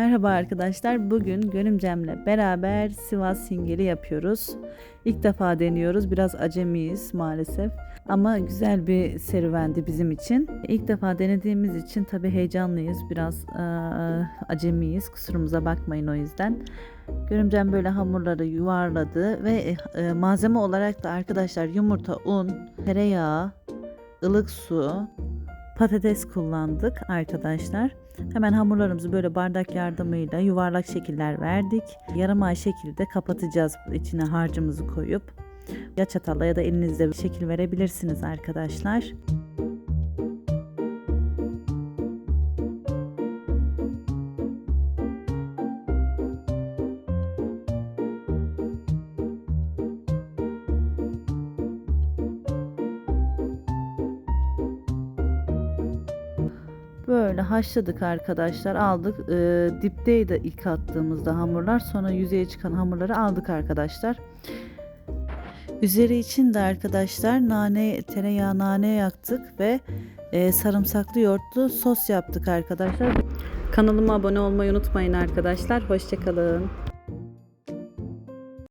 Merhaba arkadaşlar. Bugün Görümcem'le beraber Sivas singeli yapıyoruz. İlk defa deniyoruz. Biraz acemiyiz maalesef. Ama güzel bir serüvendi bizim için. İlk defa denediğimiz için tabii heyecanlıyız. Biraz eee, acemiyiz. Kusurumuza bakmayın o yüzden. Görümcem böyle hamurları yuvarladı ve e, malzeme olarak da arkadaşlar yumurta, un, tereyağı, ılık su, patates kullandık arkadaşlar. Hemen hamurlarımızı böyle bardak yardımıyla yuvarlak şekiller verdik. Yarım ay şekilde kapatacağız içine harcımızı koyup. Ya çatalla ya da elinizle şekil verebilirsiniz arkadaşlar. Böyle haşladık arkadaşlar aldık. Ee, dipteydi ilk attığımızda hamurlar sonra yüzeye çıkan hamurları aldık arkadaşlar. Üzeri için de arkadaşlar nane tereyağı nane yaktık ve e, sarımsaklı yoğurtlu sos yaptık arkadaşlar. Kanalıma abone olmayı unutmayın arkadaşlar. Hoşçakalın